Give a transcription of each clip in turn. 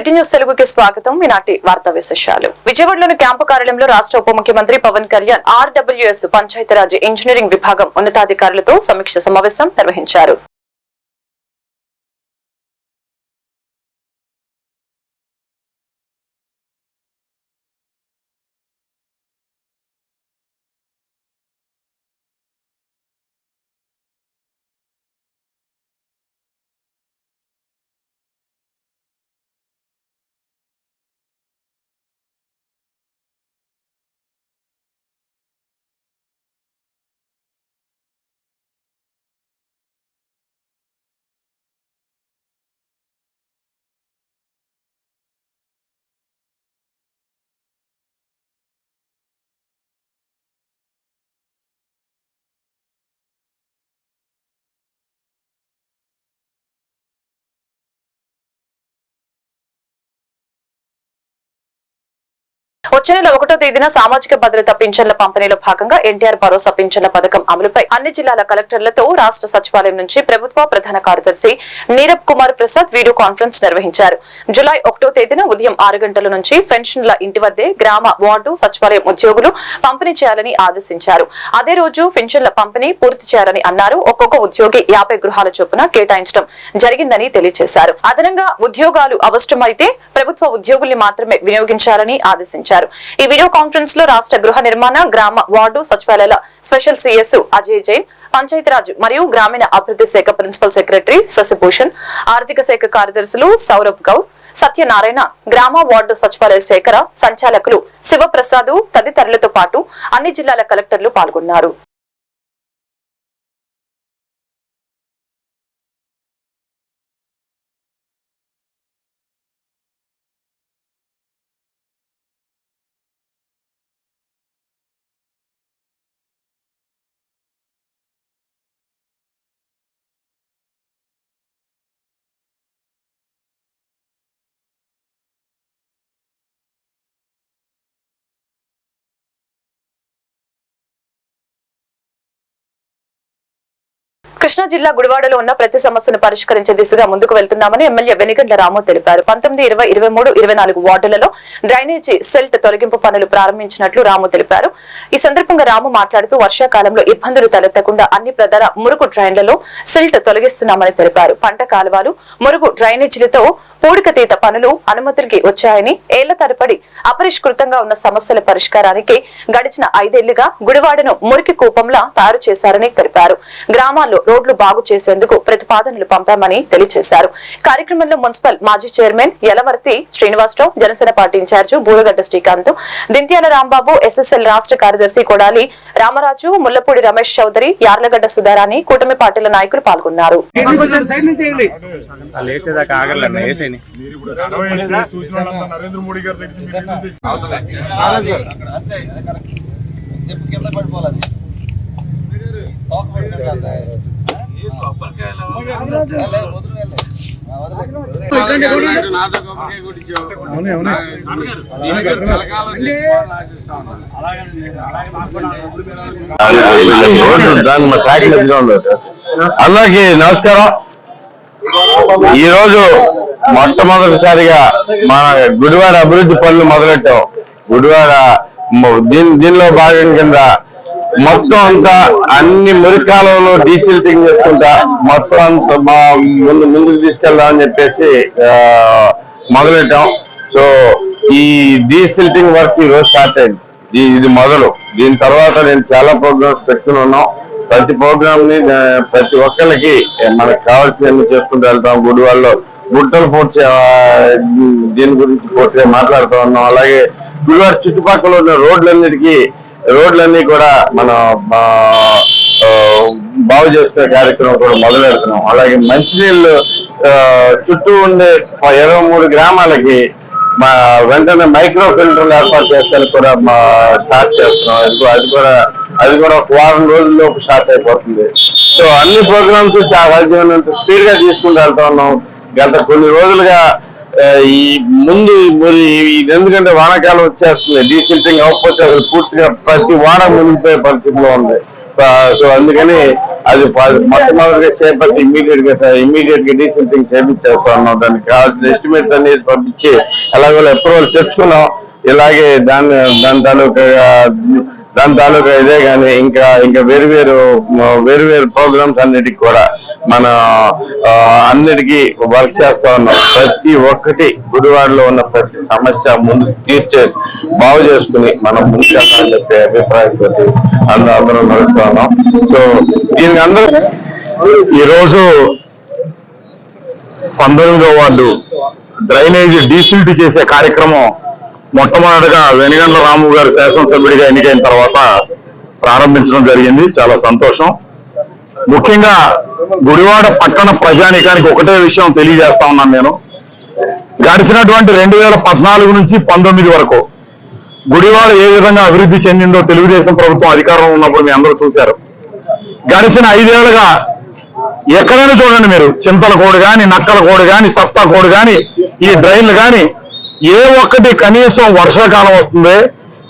City news తెలుగుకి స్వాగతం. ఈనాటి వార్తా విశేషాలు. విజయవాడలోని క్యాంపు కార్యాలయంలో రాష్ట్ర ఉప ముఖ్యమంత్రి పవన్ కళ్యాణ్ ఆర్డబ్ల్యూఎస్ పంచాయతీరాజ్ ఇంజనీరింగ్ విభాగం ఉన్నతాధికారులతో సమీక్ష సమావేశం నిర్వహించారు. వచ్చే నెల ఒకటో తేదీన సామాజిక భద్రత పింఛన్ల పంపిణీలో భాగంగా ఎన్టీఆర్ భరోసా పింఛన్ల పథకం అమలుపై అన్ని జిల్లాల కలెక్టర్లతో రాష్ట్ర సచివాలయం నుంచి ప్రభుత్వ ప్రధాన కార్యదర్శి నీరబ్ కుమార్ ప్రసాద్ వీడియో కాన్ఫరెన్స్ నిర్వహించారు. జులై ఒకటో తేదీన ఉదయం ఆరు గంటల నుంచి పెన్షన్ల ఇంటి వద్దే గ్రామ వార్డు సచివాలయం ఉద్యోగులు పంపిణీ చేయాలని ఆదేశించారు. అదే రోజు పెన్షన్ల పంపిణీ పూర్తి చేయాలని అన్నారు. ఒక్కొక్క ఉద్యోగి యాభై గృహాల చొప్పున కేటాయించడం జరిగిందని తెలియజేశారు. అదనంగా ఉద్యోగాలు అవసరమైతే ప్రభుత్వ ఉద్యోగుల్ని మాత్రమే వినియోగించాలని ఆదేశించారు. ఈ వీడియో కాన్ఫరెన్స్లో రాష్ట్ర గృహ నిర్మాణ గ్రామ వార్డు సచివాలయాల స్పెషల్ సిఎస్ అజయ్ జైన్ పంచాయతీరాజ్ మరియు గ్రామీణ అభివృద్ధి శాఖ ప్రిన్సిపల్ సెక్రటరీ శశిభూషణ్ ఆర్థిక శాఖ కార్యదర్శులు సౌరభ్ గౌర్ సత్యనారాయణ గ్రామ వార్డు సచివాలయ శాఖ సంచాలకులు శివప్రసాద్ తదితరులతో పాటు అన్ని జిల్లాల కలెక్టర్లు పాల్గొన్నారు. కృష్ణా జిల్లా గుడివాడలో ఉన్న ప్రతి సమస్యను పరిష్కరించే దిశగా ముందుకు వెళ్తున్నామని ఎమ్మెల్యే వెనిగండ్ల రాము తెలిపారు. పంతొమ్మిది ఇరవై ఇరవై మూడు ఇరవై నాలుగు వార్డులలో డ్రైనేజీ సెల్ట్ తొలగింపు పనులు ప్రారంభించినట్లు రాము తెలిపారు. ఈ సందర్భంగా రాము మాట్లాడుతూ వర్షాకాలంలో ఇబ్బందులు తలెత్తకుండా అన్ని ప్రధాన మురుగు డ్రైన్లలో సెల్ట్ తొలగిస్తున్నామని తెలిపారు. పంట కాలువలు మురుగు డ్రైనేజీలతో పూడికతీత పనులు అనుమతులకి వచ్చాయని ఏళ్ళ తరబడి అపరిష్కృతంగా ఉన్న సమస్యల పరిష్కారానికి గడిచిన ఐదేళ్ళుగా గుడివాడను మురికి కూపంలా తయారు చేశారని తెలిపారు. గ్రామాల్లో రోడ్లు బాగు చేసేందుకు ప్రతిపాదనలు పంపామని తెలియజేశారు. కార్యక్రమంలో మున్సిపల్ మాజీ chairman Yalavarthi Srinivasa Rao Janasena party incharge Buragadda Srikanth Dintyala Rambabu SSL రాష్ట్ర కార్యదర్శి కొడాలి రామరాజు ముల్లపూడి రమేష్ చౌదరి యార్లగడ్డ సుధారాణి కూటమి పార్టీల నాయకులు పాల్గొన్నారు. నరేంద్ర మోడీ గారి చెప్పు కింద పడిపోవాలి ఇట్లాంటి అందరికి నమస్కారం. ఈ రోజు మొట్టమొదటిసారిగా మన గుడివాడ అభివృద్ధి పనులు మొదలెట్టాం. గుడివాడ దీని దీనిలో భాగం కింద మొత్తం అంతా అన్ని మురికాలంలో డీసిల్టింగ్ చేసుకుంటా మొత్తం అంతా మా ముందు ముందుకు తీసుకెళ్దామని చెప్పేసి మొదలెట్టాం. సో ఈ డీసిల్టింగ్ వర్క్ ఈ రోజు స్టార్ట్ అయింది. ఇది మొదలు. దీని తర్వాత నేను చాలా ప్రోగ్రామ్స్ పెట్టుకుని ఉన్నాం. ప్రతి ప్రోగ్రామ్ని ప్రతి ఒక్కరికి మనకు కావాల్సినవి చేసుకుంటూ వెళ్తాం గుడివాడలో. గుంటలు పూడ్చే దీని గురించి పూర్తిగా మాట్లాడుతూ ఉన్నాం. అలాగే గుడివాడ చుట్టుపక్కల ఉన్న రోడ్లన్నిటికీ రోడ్లన్నీ కూడా మనం బాగు చేసుకునే కార్యక్రమం కూడా మొదలు పెడుతున్నాం అలాగే మంచినీళ్ళు చుట్టూ ఉండే ఇరవై మూడు గ్రామాలకి మా వెంటనే మైక్రో ఫిల్టర్లు ఏర్పాటు చేస్తాను కూడా మా స్టార్ట్ చేస్తున్నాం. అది కూడా- అది కూడా అది కూడా ఒక వారం రోజుల్లో స్టార్ట్ అయిపోతుంది. సో అన్ని ప్రోగ్రామ్స్ చాలా స్పీడ్గా తీసుకుంటూ వెళ్తా ఉన్నాం. గత కొన్ని రోజులుగా ఈ ముందు మరి ఇది ఎందుకంటే వానాకాలం వచ్చేస్తుంది డీసిల్టింగ్ అవ్వకపోతే అది పూర్తిగా ప్రతి వాన మునిగిపోయే పరిస్థితిలో ఉంది. సో అందుకని అది మొట్టమొదటిగా చేపట్టి ఇమీడియట్గా ఇమీడియట్గా డీసిల్టింగ్ చేపించేస్తా ఉన్నాం. దానికి కావాల్సిన ఎస్టిమేట్స్ అనేది పంపించి అలాగే అప్రూవల్ తెచ్చుకున్నాం. ఇలాగే దాని దాని తాలూకా దాని తాలూకా ఇదే కానీ ఇంకా ఇంకా వేరు వేరు వేరు వేరు ప్రోగ్రామ్స్ అన్నిటికి కూడా మన అందరికీ అన్నిటికీ వర్క్ చేస్తా ఉన్నాం ప్రతి ఒక్కటి గుడివాడలో ఉన్న ప్రతి సమస్య ముందు తీర్చే బాగు చేసుకుని మనం ముందుకెళ్ళాలని చెప్పే అభిప్రాయంతో అందరూ అందరం నడుస్తా ఉన్నాం. సో దీనికి అందరూ ఈరోజు పంతొమ్మిదో వార్డు డ్రైనేజ్ డీసిల్ట్ చేసే కార్యక్రమం మొట్టమొదటిగా వెనుగండ్ల రాము గారు శాసనసభ్యుడిగా ఎన్నికైన తర్వాత ప్రారంభించడం జరిగింది. చాలా సంతోషం. ముఖ్యంగా గుడివాడ పట్టణ ప్రజానికానికి ఒకటే విషయం తెలియజేస్తా ఉన్నాను నేను. గడిచినటువంటి రెండు వేల పద్నాలుగు నుంచి పంతొమ్మిది వరకు గుడివాడ ఏ విధంగా అభివృద్ధి చెందిందో తెలుగుదేశం ప్రభుత్వం అధికారంలో ఉన్నప్పుడు మీ అందరూ చూశారు. గడిచిన ఐదేళ్ళుగా ఎక్కడైనా చూడండి మీరు చింతల కోడు కానీ నక్కల కోడు కానీ సప్తా కోడు కానీ ఈ డ్రైన్లు కానీ ఏ ఒక్కటి కనీసం వర్షాకాలం వస్తుంది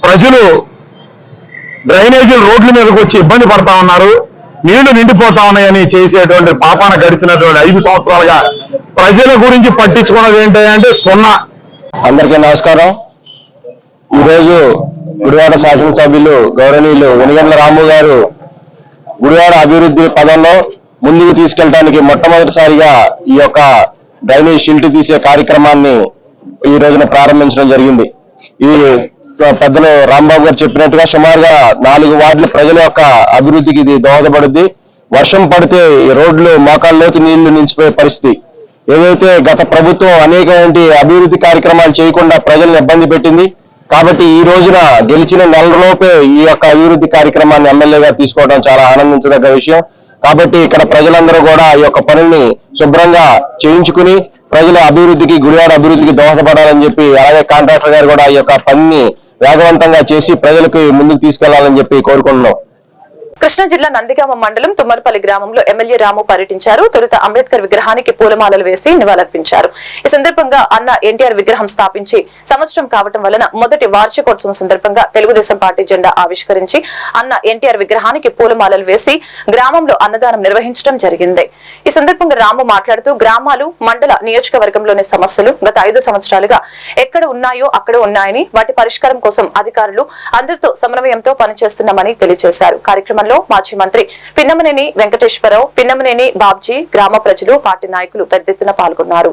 ప్రజలు డ్రైనేజీలు రోడ్ల మీదకి వచ్చి ఇబ్బంది పడతా ఉన్నారు. నీళ్ళు నిండిపోతా ఉన్నాయని చేసేటువంటి పాపాన గడిచినటువంటి ఐదు సంవత్సరాలుగా ప్రజల గురించి పట్టించుకున్నది ఏంటి అంటే సున్నా. అందరికీ నమస్కారం. ఈరోజు గుడివాడ శాసనసభ్యులు గౌరవనీయులు వెనుగండ్ల రాము గారు గుడివాడ అభివృద్ధి పదంలో ముందుకు తీసుకెళ్ళడానికి మొట్టమొదటిసారిగా ఈ యొక్క డ్రైనేజ్ షిల్ట్ తీసే కార్యక్రమాన్ని ఈ రోజున ప్రారంభించడం జరిగింది. ఈ పెద్దలు రాంబాబు గారు చెప్పినట్టుగా సుమారుగా నాలుగు వార్డుల ప్రజల యొక్క అభివృద్ధికి ఇది దోహదపడుద్ది. వర్షం పడితే ఈ రోడ్లు మోకాల్లోకి నీళ్ళు నిలిచిపోయే పరిస్థితి. ఏదైతే గత ప్రభుత్వం అనేకమంటి అభివృద్ధి కార్యక్రమాలు చేయకుండా ప్రజలను ఇబ్బంది పెట్టింది కాబట్టి ఈ రోజున గెలిచిన నెలలోపే ఈ యొక్క అభివృద్ధి కార్యక్రమాన్ని ఎమ్మెల్యేగా తీసుకోవడం చాలా ఆనందించదగ్గ విషయం. కాబట్టి ఇక్కడ ప్రజలందరూ కూడా ఈ యొక్క పనుల్ని శుభ్రంగా చేయించుకుని ప్రజల అభివృద్ధికి గుడివాడ అభివృద్ధికి దోహదపడాలని చెప్పి అలాగే కాంట్రాక్టర్ గారు కూడా ఈ యొక్క పనిని వేగవంతంగా చేసి ప్రజలకు ముందుకు తీసుకెళ్ళాలని చెప్పి కోరుకుంటున్నాం. కృష్ణా జిల్లా నందిగామ మండలం తుమ్మలపల్లి గ్రామంలో ఎమ్మెల్యే రాము పర్యటించారు. తొలుత అంబేద్కర్ విగ్రహానికి పూలమాలలు వేసి నివాళులర్పించారు. ఈ సందర్భంగా అన్న ఎన్టీఆర్ విగ్రహం స్థాపించి సంవత్సరం కావటం వలన మొదటి వార్షికోత్సవం సందర్భంగా తెలుగుదేశం పార్టీ జెండా ఆవిష్కరించి అన్న ఎన్టీఆర్ విగ్రహానికి పూలమాలలు వేసి గ్రామంలో అన్నదానం నిర్వహించడం జరిగింది. ఈ సందర్భంగా రాము మాట్లాడుతూ గ్రామాలు మండల నియోజకవర్గంలోని సమస్యలు గత ఐదు సంవత్సరాలుగా ఎక్కడ ఉన్నాయో అక్కడ ఉన్నాయని వాటి పరిష్కారం కోసం అధికారులు అందరితో సమన్వయంతో పనిచేస్తున్నామని తెలియజేశారు. కార్యక్రమంలో మాజీ మంత్రి పిన్నమనేని వెంకటేశ్వరరావు పిన్నమనేని బాబ్జీ గ్రామ ప్రజలు పార్టీ నాయకులు పెద్ద ఎత్తున పాల్గొన్నారు.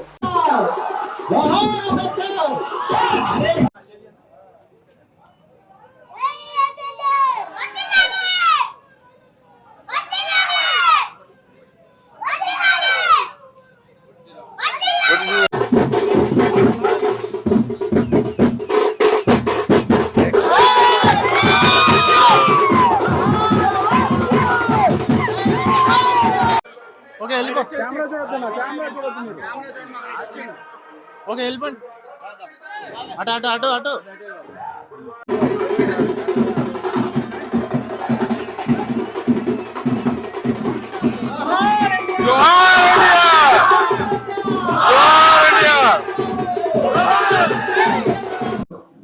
ఒక హెల్మెట్ అటు అటు అటు అటు.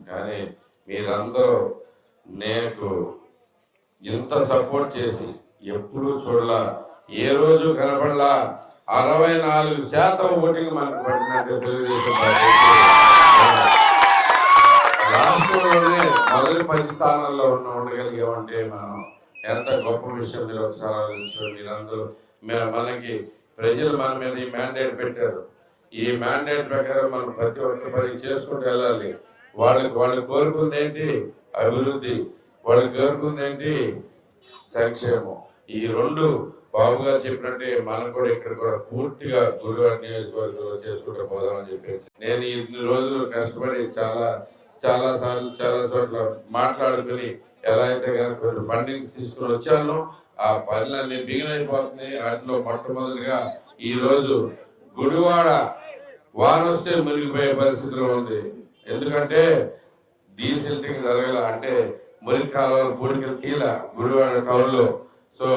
కానీ మీరందరూ నేను ఇంత సపోర్ట్ చేసి ఎప్పుడూ చూడలా ఏ రోజు కనపడలా అరవై నాలుగు శాతం ఓటింగ్ మనకు పడినట్టు తెలుగుదేశం పార్టీ. రాష్ట్రంలోనే మొదటి పది స్థానాల్లో ఉన్న ఉండగలిగామంటే మనం ఎంత గొప్ప విషయం మీరు ఒకసారి ఆలోచించండి మీరందరూ మే- మనకి ప్రజలు మన మీద ఈ మ్యాండేట్ పెట్టారు. ఈ మ్యాండేట్ ప్రకారం మనం ప్రతి ఒక్క పని చేసుకుంటూ వెళ్ళాలి. వాళ్ళకి వాళ్ళు కోరుకుంది ఏంటి? అభివృద్ధి. వాళ్ళు కోరుకుంది ఏంటి? సంక్షేమం. ఈ రెండు బాబు గారు చెప్పినట్టే మనం కూడా ఇక్కడ కూడా పూర్తిగా గురువారి నియోజకవర్గంలో చేసుకుంటూ పోదామని చెప్పేసి. నేను ఇన్ని రోజులు కష్టపడి చాలా చాలా సార్లు చాలా చోట్ల మాట్లాడుకుని ఎలా అయితే కనుక ఫండింగ్స్ తీసుకుని వచ్చానో ఆ పనులన్నీ బిగిన్ అయిపోతున్నాయి. వాటిలో మొట్టమొదటిగా ఈ రోజు గుడివాడ వానొస్తే మునిగిపోయే పరిస్థితిలో ఉంది. ఎందుకంటే డీసిల్టింగ్ జరగల అంటే మురికి కాలువలు పూడికలు కీల గుడివాడ టౌన్లో సో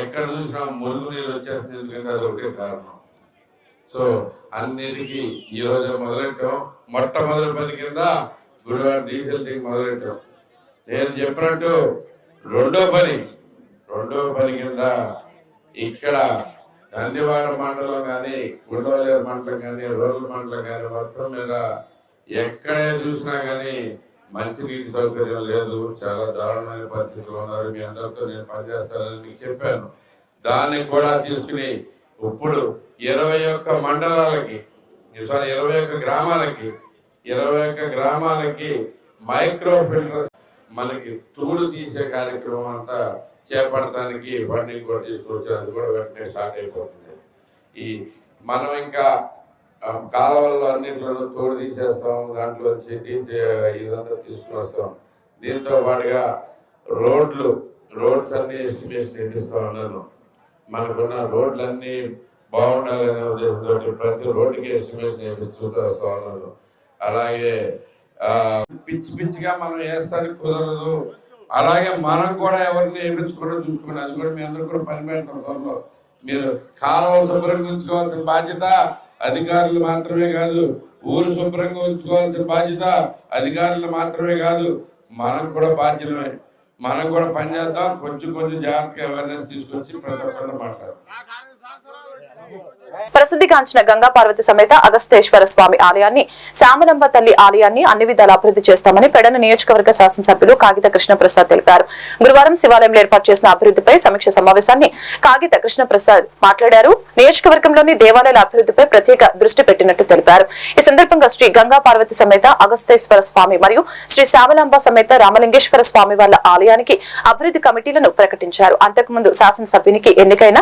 ఎక్కడ చూసినా మురుగు నీళ్ళు వచ్చేస్తుంది ఎందుకంటే అది ఒకటే కారణం. సో అన్నిటికీ ఈ రోజు మొదలెట్టాం. మొట్టమొదటి పని కింద గురువారం డీజిల్ టింగ్ మొదలెట్టాం. నేను చెప్పినట్టు రెండో పని రెండవ పని కింద ఇక్కడ నందివాడ మండలం కానీ గుండవలేరు మండలం కానీ రూరల్ మండలం కానీ మొత్తం మీద ఎక్కడే చూసినా కానీ మంచినీటి సౌకర్యం లేదు. చాలా దారుణమైన పరిస్థితులు ఉన్నారు. మీ అందరితో నేను పనిచేస్తానని మీకు చెప్పాను. దాన్ని కూడా తీసుకుని ఇప్పుడు ఇరవై ఒక్క మండలాలకి సారీ ఇరవై ఒక్క గ్రామాలకి ఇరవై ఒక్క గ్రామాలకి మైక్రో ఫిల్టర్స్ మనకి తూడు తీసే కార్యక్రమం అంతా చేపడటానికి ఫండింగ్ కూడా తీసుకొచ్చి కూడా వెంటనే స్టార్ట్ అయిపోతుంది. ఈ మనం ఇంకా కాలువల్లో అన్నింటిలో తోడు తీసేస్తాం దాంట్లో ఇదంతా తీసుకొస్తాం. దీంతో పాటుగా రోడ్లు రోడ్స్ అన్ని ఎస్టిమేషన్ ఇస్తా ఉన్నాను మనకున్న రోడ్లన్నీ బాగుండాలనే ఉద్దేశంతో ప్రతి రోడ్డుకి ఎస్టిమేషన్ వేపిస్తూ వస్తా ఉన్నాను అలాగే పిచ్చి పిచ్చిగా మనం వేస్తానికి కుదరదు. అలాగే మనం కూడా ఎవరిని వేయించుకోవడం చూసుకోండి. అది కూడా మీ అందరూ కూడా పని పెడతాం మీరు కాలువలు శుభ్రం ఉంచుకోవాల్సిన బాధ్యత అధికారులు మాత్రమే కాదు ఊరు శుభ్రంగా ఉంచుకోవాల్సిన బాధ్యత అధికారులు మాత్రమే కాదు మనం కూడా బాధ్యమే మనం కూడా పని చేద్దాం కొంచెం కొంచెం జాగ్రత్తగా అవేర్నెస్ తీసుకొచ్చి ప్రతి ఒక్కరితో మాట్లాడదాం. ప్రసిద్ధిగాంచిన గంగా పార్వతి సమేత అగస్తేశ్వర స్వామి ఆలయాన్ని శ్యామలంబ తల్లి ఆలయాన్ని అన్ని విధాలా అభివృద్ధి చేస్తామని పెడన నియోజకవర్గ శాసనసభ్యులు కాగిత కృష్ణప్రసాద్ తెలిపారు. గురువారం శివాలయంలో ఏర్పాటు చేసిన అభివృద్ధిపై సమీక్ష సమావేశాన్ని కాగిత కృష్ణప్రసాద్ మాట్లాడారు. నియోజకవర్గంలోని దేవాలయాల అభివృద్ధిపై ప్రత్యేక దృష్టి పెట్టినట్టు తెలిపారు. ఈ సందర్భంగా శ్రీ గంగా పార్వతి సమేత అగస్తేశ్వర స్వామి మరియు శ్రీ శ్యామలాంబ సమేత రామలింగేశ్వర స్వామి వాళ్ళ ఆలయానికి అభివృద్ధి కమిటీలను ప్రకటించారు. అంతకుముందు శాసనసభ్యునికి ఎన్నికైన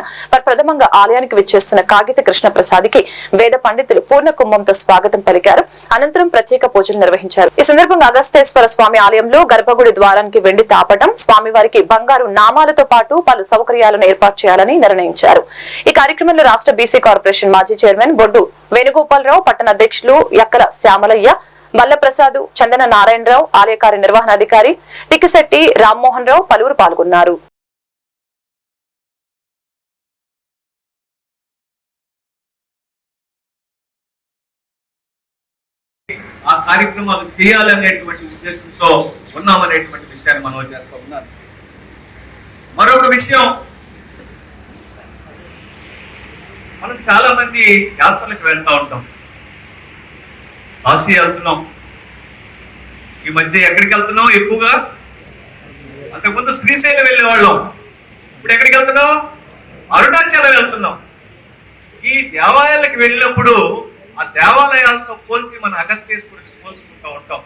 ప్రథమంగా ఆలయానికి విచ్చేస్తున్న కాగిత కృష్ణ ప్రసాద్కి వేద పండితులు పూర్ణ కుంభంతో స్వాగతం పలికారు. అనంతరం ప్రత్యేక పూజలు నిర్వహించారు. ఈ సందర్భంగా అగస్తేశ్వర స్వామి ఆలయంలో గర్భగుడి ద్వారానికి వెండి తాపటం స్వామివారికి బంగారు నామాలతో పాటు పలు సౌకర్యాలను ఏర్పాటు చేయాలని నిర్ణయించారు. ఈ కార్యక్రమంలో రాష్ట్ర బీసీ కార్పొరేషన్ మాజీ చైర్మన్ బొడ్డు వేణుగోపాలరావు పట్టణ అధ్యక్షులు యక్కల శ్యామలయ్య బల్లప్రసాద్ చందన నారాయణరావు ఆలయ కార్యనిర్వహణాధికారి తిక్కిశెట్టి రామ్మోహన్ రావు పలువురు పాల్గొన్నారు. ఆ కార్యక్రమాలు చేయాలనేటువంటి ఉద్దేశంతో ఉన్నామనేటువంటి విషయాన్ని మనం చేస్తూ ఉన్నాను. మరొక విషయం మనం చాలా మంది యాత్రలకు వెళ్తూ ఉంటాం. కాశీ వెళ్తున్నాం. ఈ మధ్య ఎక్కడికి వెళ్తున్నాం ఎక్కువగా? అంతకుముందు శ్రీశైలం వెళ్ళేవాళ్ళం. ఇప్పుడు ఎక్కడికి వెళ్తున్నాం? అరుణాచలం వెళ్తున్నాం. ఈ దేవాలయాలకు వెళ్ళినప్పుడు ఆ దేవాలయాలతో పోల్చి మన అగస్త్యేశ్వరుడిని పోల్చుకుంటూ ఉంటాం.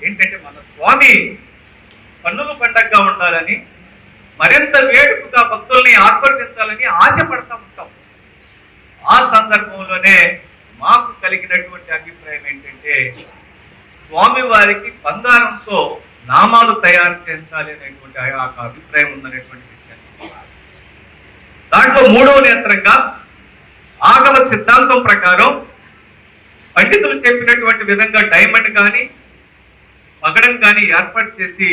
ఏంటంటే మన స్వామి పన్నులు పండగగా ఉండాలని మరింత వేడుకగా భక్తుల్ని ఆస్వర్దించాలని ఆశపడతా ఉంటాం. ఆ సందర్భంలోనే మాకు కలిగినటువంటి అభిప్రాయం ఏంటంటే స్వామి వారికి బంగారంతో నామాలు తయారు చేయించాలి అనేటువంటి ఒక అభిప్రాయం ఉందనేటువంటి విషయాన్ని దాంట్లో మూడవ నేత్రంగా ఆగమ సిద్ధాంతం ప్రకారం పండితులు చెప్పినటువంటి విధంగా డైమండ్ కానీ పగడం కానీ ఏర్పాటు చేసి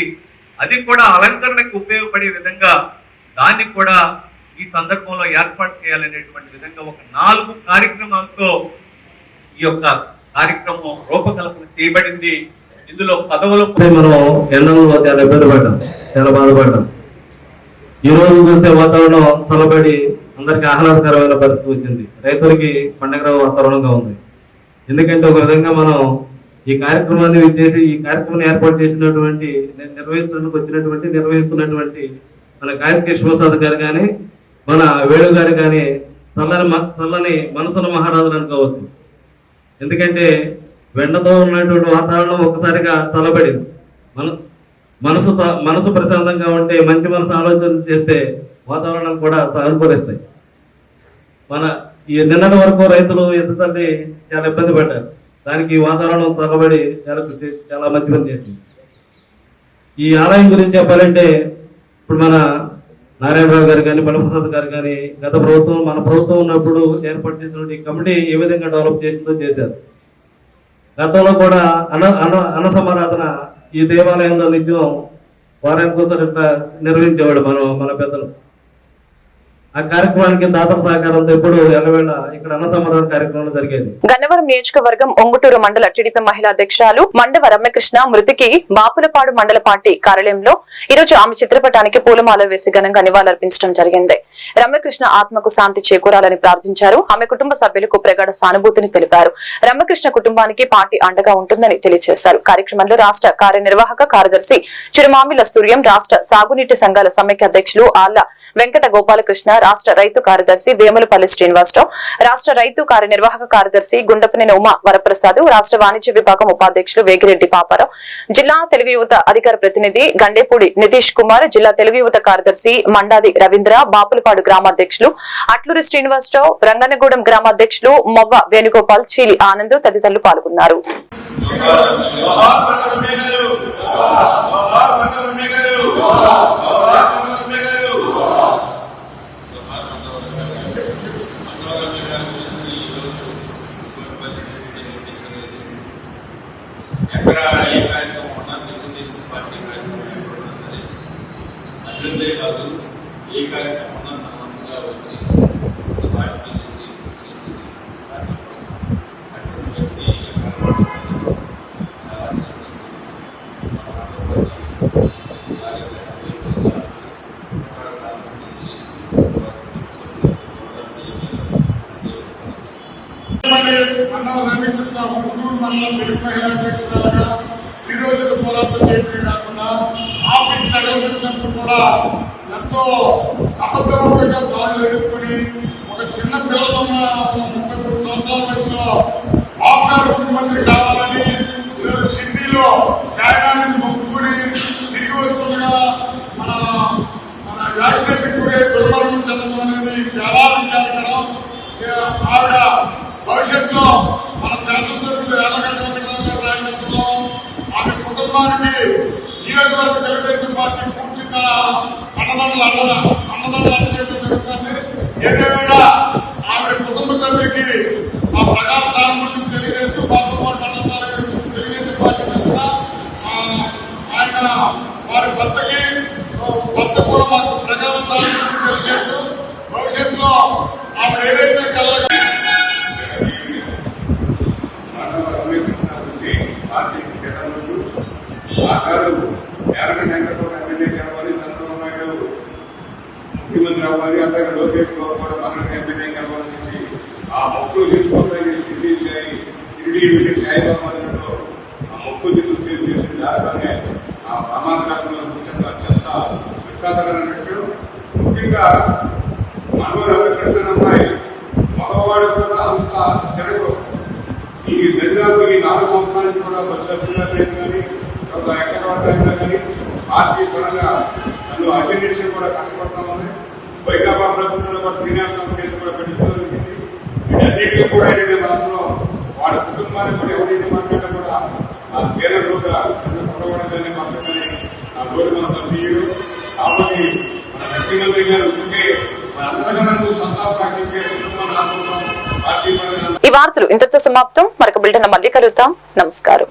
అది కూడా అలంకరణకు ఉపయోగపడే విధంగా దాన్ని కూడా ఈ సందర్భంలో ఏర్పాటు చేయాలనేటువంటి విధంగా ఒక నాలుగు కార్యక్రమాలతో ఈ యొక్క కార్యక్రమం రూపకల్పన చేయబడింది. ఇందులో పదవులు మనం ఎండంలో చాలా ఇబ్బంది పడ్డాం చాలా బాధపడ్డాం. ఈ రోజు చూస్తే వాతావరణం చల్లబడి అందరికి ఆహ్లాదకరమైన పరిస్థితి వచ్చింది. రైతులకి పండగ వాతావరణంగా ఉంది. ఎందుకంటే ఒక విధంగా మనం ఈ కార్యక్రమాన్ని చేసి ఈ కార్యక్రమాన్ని ఏర్పాటు చేసినటువంటి ని- నిర్వహిస్తున్నందుకు వచ్చినటువంటి నిర్వహిస్తున్నటువంటి మన కార్యక్రమ శివసాద్ గారు కానీ మన వేణు గారు కానీ చల్లని మ- చల్లని మనసుల మహారాజులు అనుకోవచ్చు ఎందుకంటే వెండతో ఉన్నటువంటి వాతావరణం ఒక్కసారిగా చల్లబడింది. మన మనసు మనసు ప్రశాంతంగా ఉంటే మంచి మనసు ఆలోచన చేస్తే వాతావరణం కూడా సహకరిస్తాయి మన ఈ నిన్నటి వరకు రైతులు ఎంతసండి చాలా ఇబ్బంది పడ్డారు. దానికి వాతావరణం చల్లబడి చాలా కృషి చాలా మంచి పని చేసింది. ఈ ఆలయం గురించి చెప్పాలంటే ఇప్పుడు మన నారాయణరావు గారు కానీ బలప్రసాద్ గారు కానీ గత ప్రభుత్వం మన ప్రభుత్వం ఉన్నప్పుడు ఏర్పాటు చేసినటువంటి ఈ కమిటీ ఏ విధంగా డెవలప్ చేసిందో చేశారు. గతంలో కూడా అన్న అన్న అన్న సమారాధన ఈ దేవాలయంలో నిత్యం వారానికి ఒకసారి ఇట్లా నిర్వహించేవాడు మన మన పెద్దలు. ఆ కార్యక్రమానికి దాతల సహకారంతో ఎప్పుడు ఇక్కడ అన్న కార్యక్రమం జరిగేది. గన్నవరం నియోజకవర్గం ఒంగుటూరు మండల టీడీపీ మహిళా అధ్యక్షురాలు మండవ రమ్యకృష్ణ మృతికి బాపులపాడు మండల పార్టీ కార్యాలయంలో ఈ రోజు ఆమె చిత్రపటానికి పూలమాలలు వేసి ఘనంగా నివాళులర్పించడం జరిగింది. రమ్యకృష్ణ ఆత్మకు శాంతి చేకూరాలని ప్రార్థించారు. ఆమె కుటుంబ సభ్యులకు ప్రగాఢ సానుభూతిని తెలిపారు. రమ్యకృష్ణ కుటుంబానికి పార్టీ అండగా ఉంటుందని తెలియజేశారు. కార్యక్రమంలో రాష్ట్ర కార్యనిర్వాహక కార్యదర్శి చిరుమామిల సూర్యం రాష్ట్ర సాగునీటి సంఘాల సమైక్య అధ్యక్షులు ఆళ్ళ వెంకట గోపాలకృష్ణ రాష్ట్ర రైతు కార్యదర్శి వేములపల్లి శ్రీనివాసరావు రాష్ట్ర రైతు కార్యనిర్వాహక కార్యదర్శి గుండపనేని ఉమా వరప్రసాద్ రాష్ట్ర వాణిజ్య విభాగం ఉపాధ్యక్షులు వేగిరెడ్డి పాపారావు జిల్లా తెలుగు యువత అధికార ప్రతినిధి గండేపూడి నితీష్ కుమార్ జిల్లా తెలుగు యువత కార్యదర్శి మండాది రవీంద్ర బాపులపాడు గ్రామాధ్యక్షులు అట్లూరి శ్రీనివాసరావు రంగనగూడెం గ్రామాధ్యక్షులు మొవ్వ వేణుగోపాల్ చీలి ఆనంద్ తదితరులు పాల్గొన్నారు జోహార్ మండలమ్మ గారు జోహార్ మండలమ్మ గారు జోహార్ మండలమ్మ గారు ఎక్కడ ఏ కార్యక్రమం ఉన్నా తెలుగుదేశం పార్టీ కార్యక్రమం ఎక్కడున్నా సరే అభివృద్ధే కాదు ఏ కార్యక్రమం ఉన్నా తన వంతుగా వచ్చి పార్టీ చేసి చేసేది పార్టీ కోసం. అటువంటి వ్యక్తి అలవాటు ఉంది. చాలా చాలా ముగ్గురు మండలం తెలుగు అధ్యక్షురాలుగా ఈ పోరాటం చేయడమే కాకుండా ఆఫీస్ తగలబెట్టినప్పుడు కూడా ఎంతో సమర్థవంతంగా దాడులు ఎదుర్కొని ఒక చిన్న పిల్లలున్న ముప్పై మూడు సంవత్సరాల వయసులో బాబు ముఖ్యమంత్రి కావాలని ఈరోజు సిడ్నీలో శాయనాన్ని మొక్కుకుని తిరిగి వస్తుండగా మన మన యాక్సిడెంట్ గురై దుర్మరణం చెందడం అనేది చాలా విచారకరం ఆవిడ భవిష్యత్తులో మన శాసనసభ్యులు ఎర్రగడ్డ వెంకటరావు గారి నాయకత్వంలో ఆమె కుటుంబానికి నియోజకవర్గ తెలుగుదేశం పార్టీ పూర్తి అన్నదండలు అండ అన్నదండలు అందజేయడం జరుగుతుంది. ఏదేమైనా ఆమె కుటుంబ సభ్యుకి మా ప్రగాఢ సానుభూతిని తెలియజేస్తూ బాపులపాడు మండలం తెలుగుదేశం పార్టీ తరఫున ఆయన వారి భర్తకి ముఖ్యమంత్రి అవ్వాలి అట్లాగే లోకేష్ బాబు కూడా మన ఎమ్మెల్యే గెలవాలని చెప్పి ఆ మొక్కులు తీసుకుంటాయి షిరిడి వెళ్ళి సాయిబాబా ఆ మొక్కు తీసుకు చేసిన దారిలోనే ఆ ప్రమాదకరంగా కూర్చొని అత్యంత విశ్వాసకరమైన విషయం ముఖ్యంగా మనవరు రమకృష్ణ అమ్మాయి మగవాడు కూడా అంత జరగదు ఈ దరిదాపు ఈ నాలుగు సంవత్సరాలకు కూడా బస్సు సభ్యులైనా కానీ ఎక్కడ ఎక్కడ కానీ పార్టీ పరంగా నన్ను అజెండేషన్ కూడా కష్టపడుతుంది. వీటన్నిటికీ కూడా ఏంటంటే వాళ్ళ కూడా ఎవరైనా మాట్లాడినా కూడా ఆ ఆ రోజు మన కాబట్టి మన ముఖ్యమంత్రి గారు ఉంటే మన పార్టీ ఈ వార్తలు ఇంతటితో సమాప్తం. మరొక బిల్టన్ మళ్ళీ కలుగుతాం నమస్కారం.